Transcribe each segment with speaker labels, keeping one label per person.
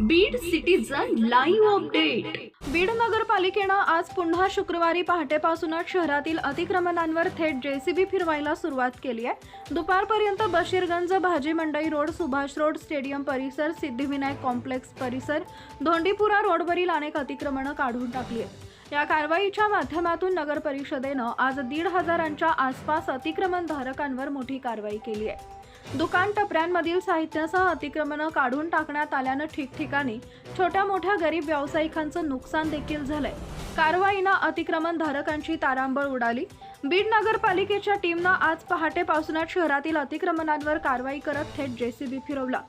Speaker 1: Beed citizen live update
Speaker 2: Beed नगरपालिकेनं आज पुन्हा शुक्रवारी पहाटेपासूनच शहरातील अतिक्रमणांवर थेट जेसीबी फिरवायला सुरुवात केली आहे. दुपारपर्यंत बशीरगंज भाजी मंडई रोड सुभाष रोड स्टेडियम परिसर सिद्धिविनायक कॉम्प्लेक्स परिसर धोंडीपुरा रोडवरील अनेक अतिक्रमणं काढून टाकली आहेत. या कारवाईच्या माध्यमातून नगर परिषदेनं आज दीड हजारांच्या आसपास अतिक्रमणधारकांवर मोठी कारवाई केली आहे. दुकान टपऱ्यांमधील साहित्यासह अतिक्रमणं काढून टाकण्यात आल्यानं ठिकठिकाणी छोट्या मोठ्या गरीब व्यावसायिकांचं नुकसान देखील झालंय. कारवाईनं अतिक्रमण धारकांची तारांबळ उडाली. बीड नगरपालिकेच्या टीमनं आज पहाटेपासूनच शहरातील अतिक्रमणांवर कारवाई करत थेट जेसीबी फिरवला.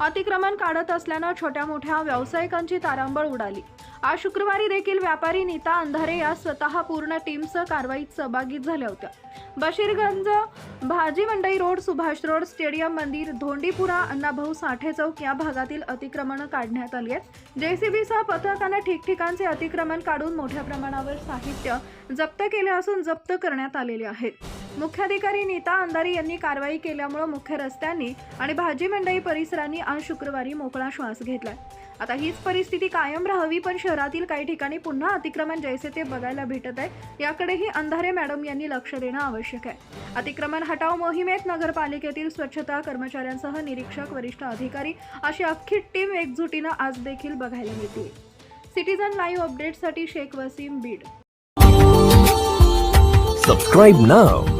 Speaker 2: अतिक्रमण काढत असल्यानं छोट्या मोठ्या व्यावसायिकांची तारांबळ उडाली. आज शुक्रवारी देखील व्यापारी नीता अंधारे या स्वतः पूर्ण टीमसह कारवाईत सहभागी झाल्या होत्या. बशीरगंज भाजी मंडई रोड सुभाष रोड स्टेडियम मंदिर धोंडीपुरा अण्णाभाऊ साठे चौक या भागातील अतिक्रमणं काढण्यात आली आहेत. जेसीबीसह पथकानं ठिकठिकाणचे अतिक्रमण काढून मोठ्या प्रमाणावर साहित्य जप्त केले असून जप्त करण्यात आलेले आहेत. मुख्याधिकारी नीता अंधारी यांनी कारवाई केल्यामुळे मुख्य रस्त्यांनी आणि भाजी मंडई परिसरांनी आज शुक्रवारी मोकळा श्वास घेतलाय. आता हीच परिस्थिती कायम राहावी पण शहरातील काही ठिकाणी पुन्हा अतिक्रमण जैसे ते बघायला भेटत आहे याकडेही अंधारे मॅडम यांनी लक्ष देणं आवश्यक आहे. अतिक्रमण हटाव मोहिमेत नगरपालिकेतील स्वच्छता कर्मचाऱ्यांसह निरीक्षक वरिष्ठ अधिकारी अशी अख्खी टीम एकजुटीनं आज देखील बघायला मिळते. सिटीजन लाईव्ह अपडेटसाठी शेख वसीम बीड.
Speaker 3: Subscribe now